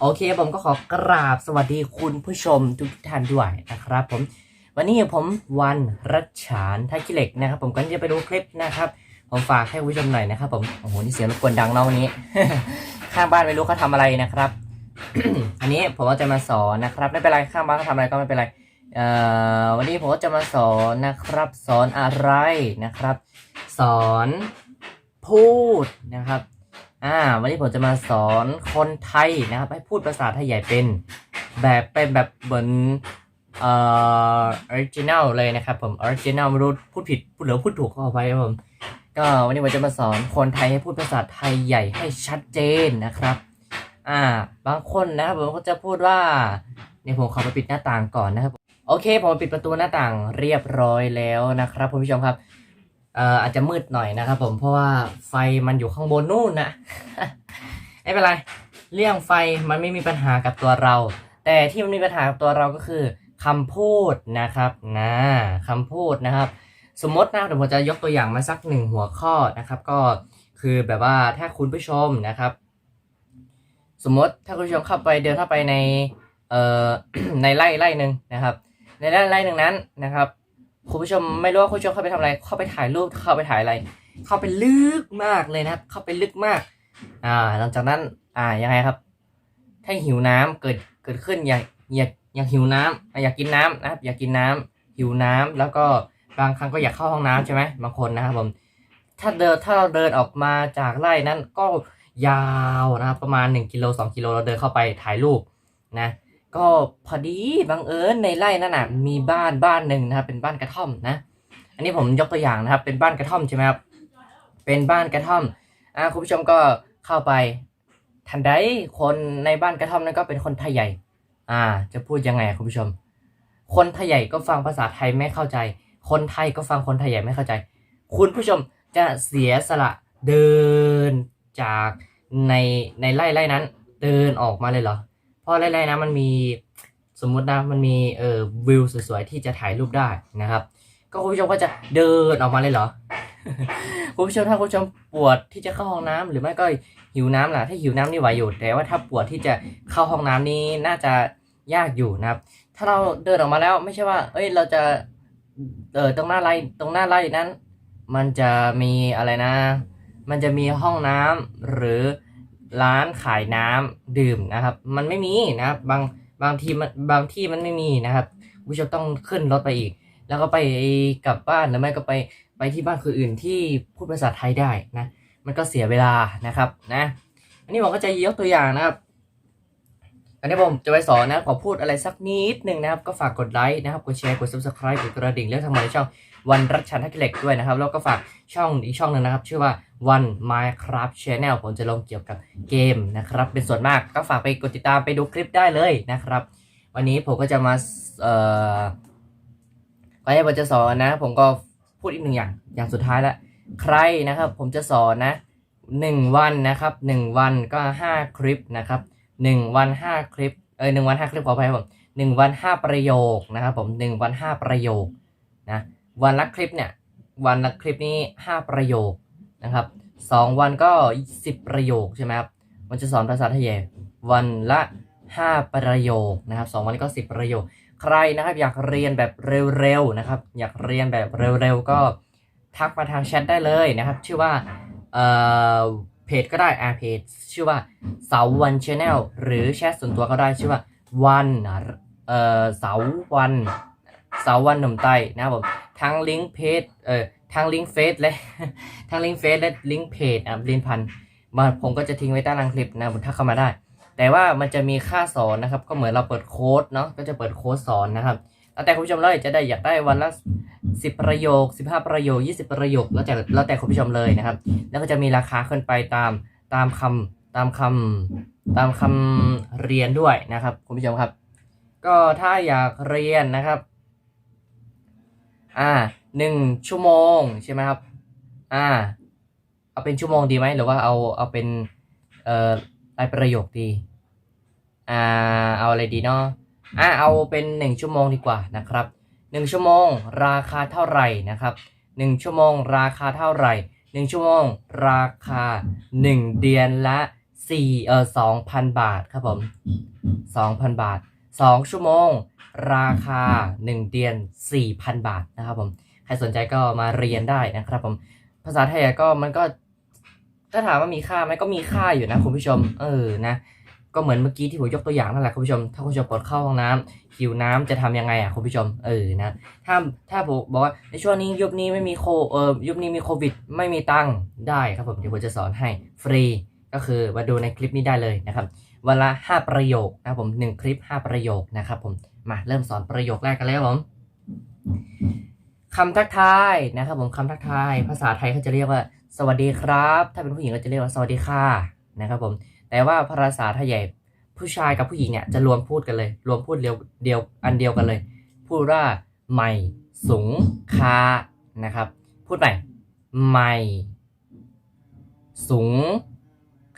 โอเคผมก็ขอกราบสวัสดีคุณผู้ชมทุกท่านด้วยนะครับผมวันนี้ผมวันรัชฉานท่าขี้เหล็กนะครับ ผมก็จะไปดูคลิปนะครับ ผมฝากให้คุณผู้ชมหน่อยนะครับ ผมโอ้โหนี่เสียงรบกวนดังเนาะวันนี้ ข้างบ้านไม่รู้เขาทำอะไรนะครับ อันนี้ผมก็จะมาสอนนะครับไม่เป็นไรข้างบ้านเขาทำอะไรก็ไม่เป็นไรเอ่อวันนี้ผมก็จะมาสอนนะครับ สอนอะไรนะครับ สอนพูดนะครับ อ่า วันนี้ผมจะมาสอนคนไทยนะครับ ให้พูดภาษาไทยใหญ่เป็น แบบเป็นแบบเหมือนเอ่อออริจินัลเลยนะครับผมออริจินัลไม่รู้พูดผิดพูดหรือพูดถูกก็ขอไปครับผมก็วันนี้ผมจะมาสอนคนไทยให้พูดภาษาไทยใหญ่ให้ชัดเจนนะครับ อ่า บางคนนะครับผมก็จะพูดว่าเนี่ยผมขอไปปิดหน้าต่างก่อนนะครับโอเค ผมปิดประตูหน้าต่างเรียบร้อยแล้วนะครับคุณผู้ชมครับ อาจจะมืดหน่อยนะครับผมเพราะว่าไฟมันอยู่ข้างบนนู่นนะไม่เป็นไรเรื่องไฟมันไม่มีปัญหากับตัวเรา แต่ที่มันมีปัญหากับตัวเราก็คือคำพูดนะครับนะคำพูดนะครับ สมมตินะเดี๋ยวผมจะยกตัวอย่างมาสักหนึ่งหัวข้อนะครับ ก็คือแบบว่าถ้าคุณผู้ชมนะครับ สมมติถ้าคุณผู้ชมเข้าไปเดินเข้าไปในเอ่อในไร่ไร่หนึ่งนะครับ ในไร่ไร่หนึ่งนั้นนะครับ คุณผู้ชมไม่รู้ว่าคุณผู้ชมเข้าไปทำอะไร เข้าไปถ่ายรูปเข้าไปถ่ายอะไร เข้าไปลึกมากเลยนะครับ เข้าไปลึกมาก อ่า หลังจากนั้น อ่ายังไงครับ ถ้าหิวน้ำเกิดเกิดขึ้นอยากอยากอยากหิวน้ำอะอยากกินน้ำนะครับ อยากกินน้ำหิวน้ำแล้วก็บางครั้งก็อยากเข้าห้องน้ำใช่ไหมบางคนนะครับผมถ้าเดินถ้าเราเดินออกมาจากไร่นั้นก็ยาวนะครับประมาณ 1กิโล2กิโลเราเดินเข้าไปถ่ายรูปนะ ก็พอดีบังเอิญในไร่นั่นน่ะมีบ้านบ้านหนึ่งนะครับเป็นบ้านกระท่อมนะ อันนี้ผมยกตัวอย่างนะครับ เป็นบ้านกระท่อมใช่ไหมครับเป็นบ้านกระท่อมอ่าคุณผู้ชมก็เข้าไปทันใดคนในบ้านกระท่อมนั้นก็เป็นคนไทยใหญ่ อ่า จะพูดยังไงคุณผู้ชม คนไทยใหญ่ก็ฟังภาษาไทยไม่เข้าใจ คนไทยก็ฟังคนไทยใหญ่ไม่เข้าใจ คุณผู้ชมจะเสียสละเดินจากในในไร่ไร่นั้น เดินออกมาเลยเหรอ เพราะไร่ๆนะมันมีสมมุตินะมันมีเอ่อวิวสวยๆที่จะถ่ายรูปได้นะครับ ก็คุณผู้ชมก็จะเดินออกมาเลยเหรอคุณผู้ชมถ้าคุณผู้ชมปวดที่จะเข้าห้องน้ำหรือไม่ก็หิวน้ำล่ะถ้าหิวน้ำนี่ไหวอยู่แต่ว่าถ้าปวดที่จะเข้าห้องน้ำนี่น่าจะยากอยู่นะครับ ถ้าเราเดินออกมาแล้วไม่ใช่ว่า เอ้ยเราจะเออตรงหน้าไร่ตรงหน้าไร่นั้น มันจะมีอะไรนะ มันจะมีห้องน้ำหรือ ร้านขายน้ำดื่มนะครับ มันไม่มีนะครับบางบางทีมันบางที่มันไม่มีนะครับผู้ชมต้องขึ้นรถไปอีก แล้วก็ไปกลับบ้านหรือไม่ก็ไปไปที่บ้านคนอื่นที่พูดภาษาไทยได้นะ มันก็เสียเวลานะครับนะ อันนี้ผมก็จะยกตัวอย่างนะครับ อันนี้ผมจะไปสอนนะขอพูดอะไรสักนิดหนึ่งนะครับ ก็ฝากกดไลค์นะครับกดแชร์กด subscribe กดกระดิ่งเรื่องทางหมดในช่องวันรัชชันทักเล็กด้วยนะครับ แล้วก็ฝากช่องอีกช่องหนึ่งนะครับ ชื่อว่า One Minecraft Channel ผมจะลงเกี่ยวกับเกมนะครับ เป็นส่วนมากก็ฝากไปกดติดตามไปดูคลิปได้เลยนะครับ วันนี้ผมก็จะมาเอ่อก่อนที่ผมจะสอนนะ ผมก็พูดอีกหนึ่งอย่างอย่างสุดท้ายล้วใครนะครับ ผมจะสอนนะหนึ่งวันนะครับหนึ่งวันก็ห้าคลิปนะครับหนึ่งวันห้าคลิปเออหนึ่งวันห้าคลิปขออภัยครับผมหนึ่งวันห้าประโยคนะครับ ผมหนึ่งวันห้าประโยคนะวันละคลิปเนี่ยวันละคลิปนี้ห้าประโยค นะครับสองวันก็สิบประโยคใช่ไหมครับมันจะสอนภาษาไทยวันละห้าประโยคนะครับสองวันนี้ก็สิบประโยค ใครนะครับอยากเรียนแบบเร็วๆนะครับ อยากเรียนแบบเร็วๆก็ทักมาทางแชทได้เลยนะครับ ชื่อว่าเอ่อเพจก็ได้อาเพจชื่อว่าเสาวันชาแนลหรือแชทส่วนตัวก็ได้ชื่อว่าวันเอ่อเสาวันเสาวันหนุ่มไตนะครับผมทั้งลิงก์เพจเอ่อ ทั้งลิงก์เฟซและทั้งลิงก์เฟซและลิงก์เพจอะลินพันมาผมก็จะทิ้งไว้ใต้ล่างคลิปนะผมทักเข้ามาได้ แต่ว่ามันจะมีค่าสอนนะครับ ก็เหมือนเราเปิดโค้ดเนาะก็จะเปิดโค้ดสอนนะครับแล้วแต่คุณผู้ชมเลยจะได้อยากได้วันละสิบประโยคสิบห้าประโยคยี่สิบประโยคแล้วแต่แล้วแต่คุณผู้ชมเลยนะครับ แล้วก็จะมีราคาขึ้นไปตามตามคำตามคำตามคำเรียนด้วยนะครับคุณผู้ชมครับ ก็ถ้าอยากเรียนนะครับ อ่า หนึ่งชั่วโมงใช่ไหมครับ อ่า เอาเป็นชั่วโมงดีไหมหรือว่าเอาเอาเป็นเอ่อรายประโยคดี อ่า เอาอะไรดีเนาะ อ่าเอาเป็นหนึ่งชั่วโมงดีกว่านะครับหนึ่งชั่วโมงราคาเท่าไหร่นะครับหนึ่งชั่วโมงราคาเท่าไหร่หนึ่งชั่วโมงราคาหนึ่งเดือนละสี่เอ่อสองพันบาทครับผมสองพันบาทสองชั่วโมง ราคาหนึ่งเดือนสี่พันบาทนะครับผม ใครสนใจก็มาเรียนได้นะครับผมภาษาไทยก็มันก็ถ้าถามว่ามีค่าไหมก็มีค่าอยู่นะคุณผู้ชม เออนะก็เหมือนเมื่อกี้ที่ผมยกตัวอย่างนั่นแหละคุณผู้ชม ถ้าคุณผู้ชมปวดเข้าห้องน้ำหิวน้ำจะทำยังไงอะคุณผู้ชม เออนะ ถ้าถ้าผมบอกว่าในช่วงนี้ยุคนี้ไม่มีโคเออยุคนี้มีโควิด ไม่มีตังค์ได้ครับผมเดี๋ยวผมจะสอนให้ฟรี ก็คือมาดูในคลิปนี้ได้เลยนะครับวันละห้าประโยคนะครับผมหนึ่งคลิปห้าประโยคนะครับผมมาเริ่มสอนประโยคแรกกันแล้วผม คำทักทายนะครับผมคำทักทายภาษาไทยเขาจะเรียกว่า สวัสดีครับ ถ้าเป็นผู้หญิงก็จะเรียกว่าสวัสดีค่ะนะครับผมแต่ว่าภาษาไทยใหญ่ผู้ชายกับผู้หญิงเนี่ยจะรวมพูดกันเลย รวมพูดเดียวเดียวอันเดียวกันเลย พูดว่าใหม่สูงคานะครับ พูดใหม่ใหม่สูง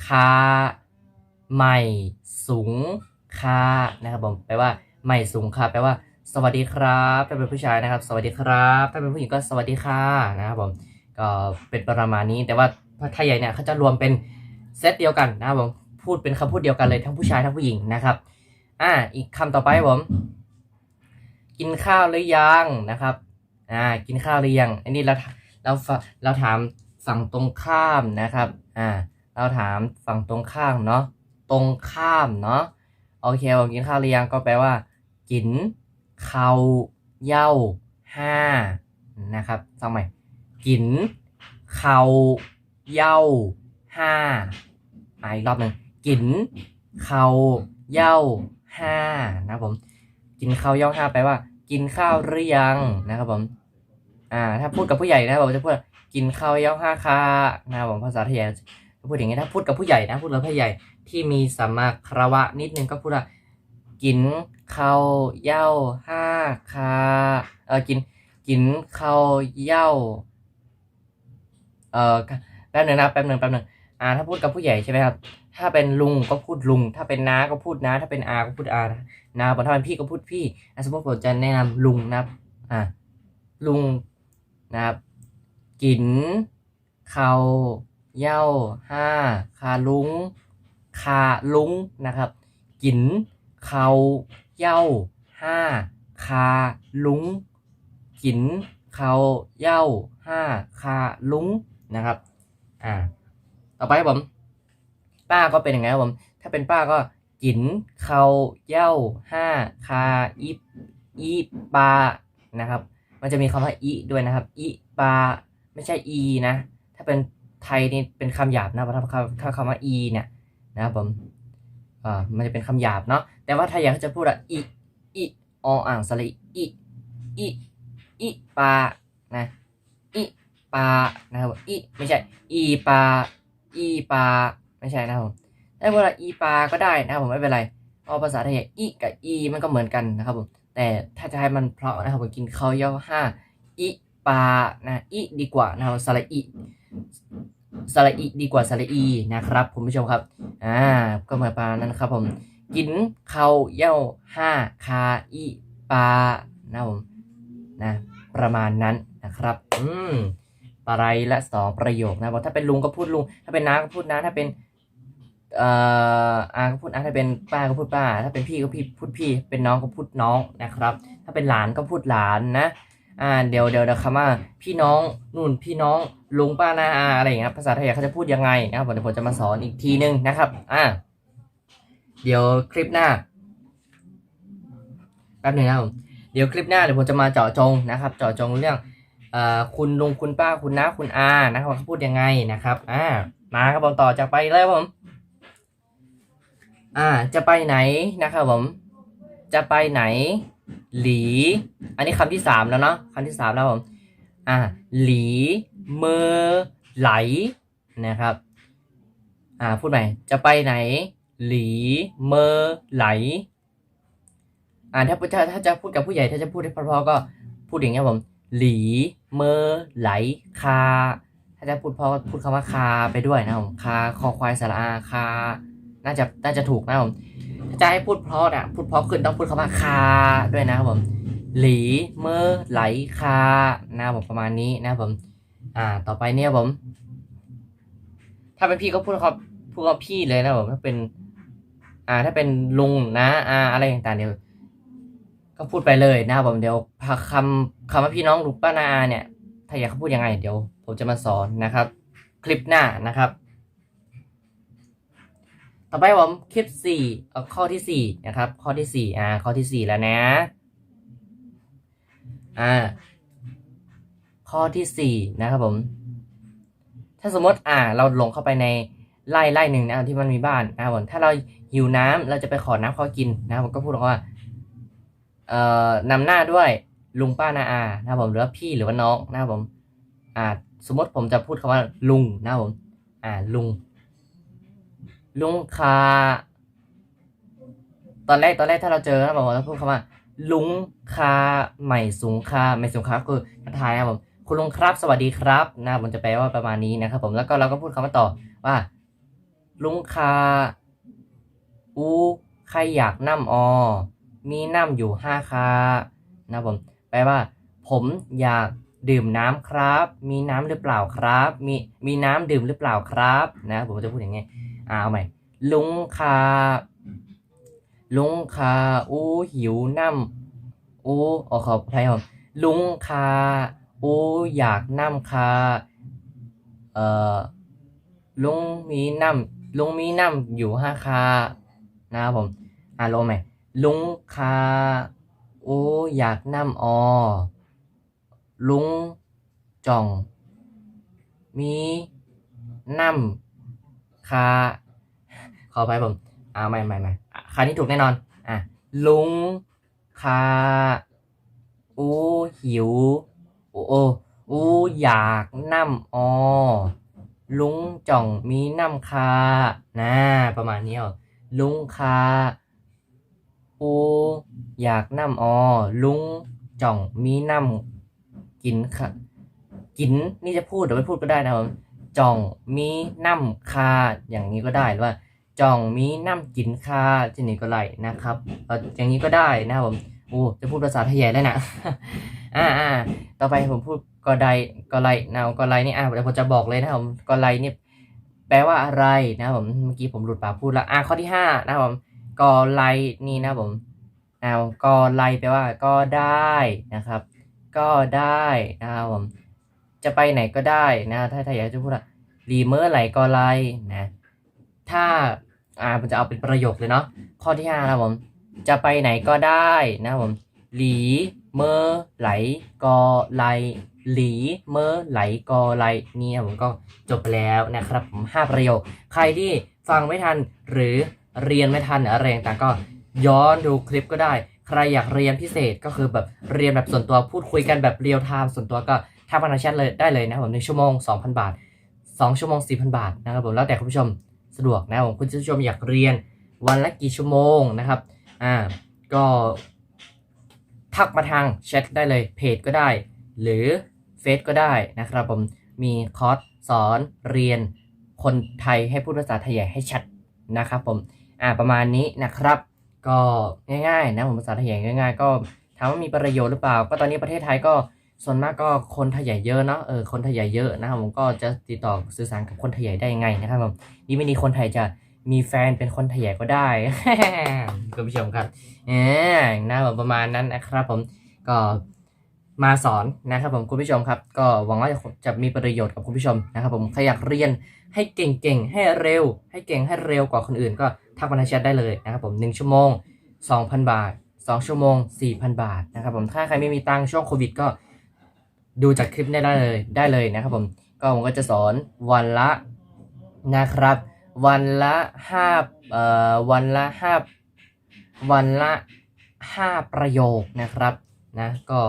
คาใหม่สูงคานะครับผมแปลว่าใหม่สูงคาแปลว่า สวัสดีครับถ้าเป็นผู้ชายนะครับ สวัสดีครับถ้าเป็นผู้หญิงก็สวัสดีค่ะนะครับผมก็เป็นประมาณนี้แต่ว่าไทยใหญ่เนี่ยเขาจะรวมเป็นเซตเดียวกันนะครับผมพูดเป็นคำพูดเดียวกันเลยทั้งผู้ชายทั้งผู้หญิงนะครับอ่าอีกคำต่อไปผม กินข้าวหรือยังนะครับอ่ากินข้าวหรือยัง อันนี้เราเราเราถามฝั่งตรงข้ามนะครับอ่าเราถามฝั่งตรงข้ามเนาะตรงข้ามเนาะโอเคผมกินข้าวหรือยังก็แปลว่า กิน เขาเย่าห้านะครับฟังใหม่กิน เขาเย่าห้าอ่าอีกรอบหนึ่งกิน เขาเย่าห้านะครับผมกินข้าวเย่าห้าแปลว่า กินข้าวหรือยังนะครับผมอ่าถ้าพูดกับผู้ใหญ่นะผมจะพูดกินข้าวเย่าห้าค่ะนะครับผมภาษาไทยจะพูดอย่างนี้ถ้าพูดกับผู้ใหญ่นะพูดกับผู้ใหญ่ที่มีสัมมาคารวะนิดนึงก็พูดว่า กินข้าวเย่าห้าค่ะเออกินกินข้าวเย่าเออแป๊บหนึ่งนะแป๊บหนึ่งแป๊บหนึ่งอ่าถ้าพูดกับผู้ใหญ่ใช่ไหมครับ ถ้าเป็นลุงก็พูดลุง ถ้าเป็นน้าก็พูดน้า ถ้าเป็นอาก็พูดอานาบถ้าเป็นพี่ก็พูดพี่อะสมมติผมจะแนะนำลุงนะครับ อ่าลุงนะครับ กินเขาเย้าห้าคาลุงคาลุงนะครับ กิน เขาเย้าห้าคาลุงกินเขาเย้าห้าคาลุงนะครับอ่าต่อไปผม ป้าก็เป็นยังไงครับผม ถ้าเป็นป้าก็กินเขาเย้าห้าคาอีอีปานะครับ มันจะมีคำว่าอีด้วยนะครับอีปาไม่ใช่อีนะ ถ้าเป็นไทยนี่เป็นคำหยาบนะถ้าคำถ้าคำว่าอีเนี่ยนะครับผมอ่ามันจะเป็นคำหยาบเนาะ แต่ว่าไทยอยากจะพูดอะอีอีออ่างสระอีอีอีปานะอีปานะครับอีไม่ใช่อีปาอีปาไม่ใช่นะครับผมได้เวลาอีปาก็ได้นะครับผมไม่เป็นไรเพราะภาษาไทยอีกับอีมันก็เหมือนกันนะครับผมแต่ถ้าจะให้มันเพราะนะครับผมกินข้าวเย่าห้าอีปานะอีดีกว่านะครับสระอีสระอีดีกว่าสระอีนะครับคุณผู้ชมครับอ่าก็เหมือนปานั้นครับผม กินเข้าเย่าห้าคาอีปานะผมนะประมาณนั้นนะครับ อืมอะไรละสองประโยคนะบอกถ้าเป็นลุงก็พูดลุง ถ้าเป็นน้าก็พูดน้าถ้าเป็นเอ่ออาก็พูดอาถ้าเป็นป้าก็พูดป้า ถ้าเป็นพี่ก็พี่พูดพี่ เป็นน้องก็พูดน้องนะครับ ถ้าเป็นหลานก็พูดหลานนะอ่าเดี๋ยวเดี๋ยวเดี๋ยวคำว่าพี่น้องนู่นพี่น้องลุงป้านาอาอะไรอย่างเงี้ยภาษาไทยเขาจะพูดยังไงนะครับผมเดี๋ยวผมจะมาสอนอีกทีนึงนะครับ อ่า เดี๋ยวคลิปหน้าแป๊บหนึงนะครับผมเดี๋ยวคลิปหน้าเดี๋ยวผมจะมาเจาะจงนะครับ เจาะจงเรื่องอคุณลุงคุณป้าคุณน้าคุณอานะครับเขาพูดยังไงนะครับอ่ามาครับผมต่อจากไปเลยครับผม อ่า จะไปไหนนะครับผม จะไปไหน หลี อันนี้คำที่สามแล้วเนาะคำที่สามแล้วผม อ่า หลีเมอไหลนะครับ อ่า พูดใหม่ จะไปไหน หลีเมอไหล อ่าถ้าถ้าถ้าจะพูดกับผู้ใหญ่ถ้าจะพูดให้เพราะๆก็พูดอย่างเงี้ยผมหลีเมอไหลคา ถ้าจะพูดเพราะพูดคำว่าคาไปด้วยนะผมคาคอควายสระอาคา น่าจะน่าจะถูกนะผมถ้าจะให้พูดเพราะอะพูดเพราะขึ้นต้องพูดคำว่าคาด้วยนะครับผมหลีเมอไหลคานะครับผมประมาณนี้นะครับผมอ่าต่อไปเนี่ยผม ถ้าเป็นพี่ก็พูดครับพูดพูดว่าพี่เลยนะผมถ้าเป็น อ่า ถ้าเป็นลุงนะอาอะไรต่างๆเดี๋ยวก็พูดไปเลยนะครับผมเดี๋ยวพาคำคำว่าพี่น้องลุงป้านาเนี่ย ถ้าอยากเขาพูดยังไง เดี๋ยว ผมจะมาสอนนะครับ คลิปหน้านะครับ ต่อไปผมคลิปสี่เอาข้อที่สี่นะครับ ข้อที่สี่อ่า ข้อที่สี่แล้วนะ อ่า ข้อที่สี่นะครับผมถ้าสมมติอ่า เราหลงเข้าไปในไร่ไร่หนึ่งนะที่มันมีบ้านนะครับผมถ้าเรา หิวน้ำเราจะไปขอน้ำเขากินนะผมก็พูดว่าเอ่อนำหน้าด้วยลุงป้านาอานะผมหรือว่าพี่หรือว่าน้องนะผมอ่าสมมติผมจะพูดคำว่าลุงนะผมอ่าลุง ลุงคาตอนแรกตอนแรกถ้าเราเจอนะผมเราพูดคำว่า ลุงคาใหม่สูงคาใหม่สูงคาคือทักทายนะผมคุณลุงครับ สวัสดีครับนะผมจะแปลว่าประมาณนี้นะครับผมแล้วก็เราก็พูดคำว่าต่อว่า ลุงคา อูใครอยากนั่มออ มีน้ำอยู่ห้าคานะผมแปลว่า ผมอยากดื่มน้ำครับ มีน้ำหรือเปล่าครับ มีมีน้ำดื่มหรือเปล่าครับนะผมจะพูดอย่างงี้อ่าเอาใหม่ลุงคาลุงคาอูหิวน้ำอูอ๋อขออภัยครับลุงคาอูอยากน้ำคาเอ่อลุงมีน้ำลุงมีน้ำอยู่ห้าคา นะครับผมอ่าลงใหม่ลุงคาโออยากน้ำออ ลุงจ่อง มีน้ำคาขอไปผมอ่าไม่ไม่ไม่คานี้ถูกแน่นอนอะลุงคาอูหิวโอโออูอยากน้ำออลุงจ่องมีน้ำคานะประมาณนี้อะ ลุงคาอูอยากน้ำออลุงจ่องมีน้ำกินค่ะกินนี่จะพูดหรือไม่พูดก็ได้นะครับจ่องมีน้ำคาอย่างนี้ก็ได้หรือว่าจ่องมีน้ำกินคาที่นี่ก็ได้นะครับเอ่ออย่างนี้ก็ได้นะครับผมโอ้จะพูดภาษาไทยใหญ่แล้วนะอ่าอ่าต่อไปผมพูดก็ได้ก็ไรนะก็ไรนี่อ่าเดี๋ยวผมจะบอกเลยนะครับผมก็ไรนี่ แปลว่าอะไรนะผมเมื่อกี้ผมหลุดปากพูดละอะข้อที่ห้านะผมกอไลนี่นะผมเอากอไลแปลว่าก็ได้นะครับ ก็ได้นะครับผมจะไปไหนก็ได้นะถ้าถ้าอยากจะพูดอะรีเมอร์ไหลก็ไลนะถ้าอ่าผมจะเอาเป็นประโยคเลยเนาะข้อที่ห้านะผมจะไปไหนก็ได้นะผมหลีเมอไหลกอไล หลีเมอไหลกอไลนี่นะผมก็จบแล้วนะครับผมห้าประโยค ใครที่ฟังไม่ทันหรือเรียนไม่ทันอะไรต่างก็ย้อนดูคลิปก็ได้ ใครอยากเรียนพิเศษก็คือแบบเรียนแบบส่วนตัวพูดคุยกันแบบเรียลไทม์ส่วนตัวก็ทักมาในแชทเลยได้เลยนะผมหนึ่งชั่วโมง 2,000 บาท 2 ชั่วโมง 4,000 บาทนะครับผมแล้วแต่คุณผู้ชมสะดวกนะผมคุณผู้ชมอยากเรียนวันละกี่ชั่วโมงนะครับอ่าก็ทักมาทางแชทได้เลยเพจก็ได้ หรือ เฟซก็ได้นะครับผมมีคอร์สสอนเรียนคนไทยให้พูดภาษาไทยใหญ่ให้ชัดนะครับผมอ่าประมาณนี้นะครับ ก็ง่ายๆนะผมภาษาไทยใหญ่ง่าย ๆ ก็ถามว่ามีประโยชน์หรือเปล่า ก็ตอนนี้ประเทศไทยก็ส่วนมากก็คนไทยใหญ่เยอะเนาะเออคนไทยใหญ่เยอะนะครับผมก็จะติดต่อสื่อสารกับคนไทยใหญ่ได้ยังไงนะครับผมนี่ไม่ดีคนไทยจะมีแฟนเป็นคนไทยใหญ่ก็ได้คุณผู้ชมครับเออนะผมประมาณนั้นนะครับผมก็ มาสอนนะครับผมคุณผู้ชมครับก็หวังว่าจะมีประโยชน์กับคุณผู้ชมนะครับผมใครอยากเรียนให้เก่งๆ ให้เร็ว ให้เก่งให้เร็วกว่าคนอื่น ก็ทักมาในแชทได้เลยนะครับผม1ชั่วโมง 2,000 บาท 2 ชั่วโมง 4,000 บาทนะครับผมถ้าใครไม่มีตังช่วงโควิดก็ดูจากคลิปได้เลยได้เลยนะครับผมก็ผมก็จะสอนวันละนะครับ วันละห้าเอ่อวันละห้าวันละห้าประโยคนะครับนะก็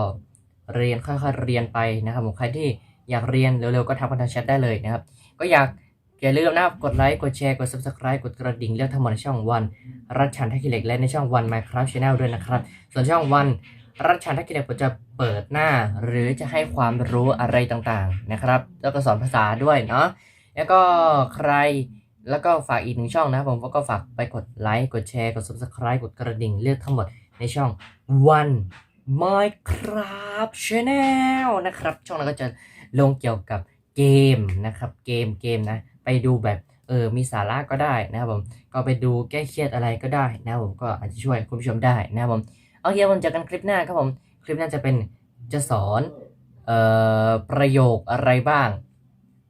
เรียนค่อยๆเรียนไปนะครับผมใครที่อยากเรียนเร็วๆก็ทักมาทางแชทได้เลยนะครับ ก็อยากอย่าลืมนะครับกดไลค์ กดแชร์ กด subscribe กดกระดิ่งเลือกทั้งหมดในช่องวัน รัชชันทักกิเล็กและในช่องวัน Minecraft Channel ด้วยนะครับ ส่วนช่องวันรัชชันทักกิเล็กผมจะเปิดหน้า หรือจะให้ความรู้อะไรต่างๆนะครับ แล้วก็สอนภาษาด้วยเนาะแล้วก็ใครแล้วก็ฝากอีกหนึ่งช่องนะครับผมก็ฝากไปกดไลค์ กดแชร์ กด subscribe กดกระดิ่งเลือกทั้งหมดในช่อง One Minecraft Channel นะครับ ช่องนั้นก็จะลงเกี่ยวกับเกมนะครับเกมเกมนะ ไปดูแบบเออมีสาระก็ได้นะครับผมก็ไปดูแก้เครียดอะไรก็ได้นะครับผมก็อาจจะช่วยคุณผู้ชมได้นะครับผมโอเคผมเจอกันคลิปหน้าครับผมคลิปหน้าจะเป็นจะสอนเอ่อประโยคอะไรบ้าง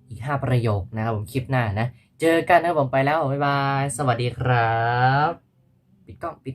อีก 5 ประโยคนะครับผมคลิปหน้านะ เจอกันนะครับผมไปแล้วบ๊ายบาย สวัสดีครับ ปิดกล้องปิด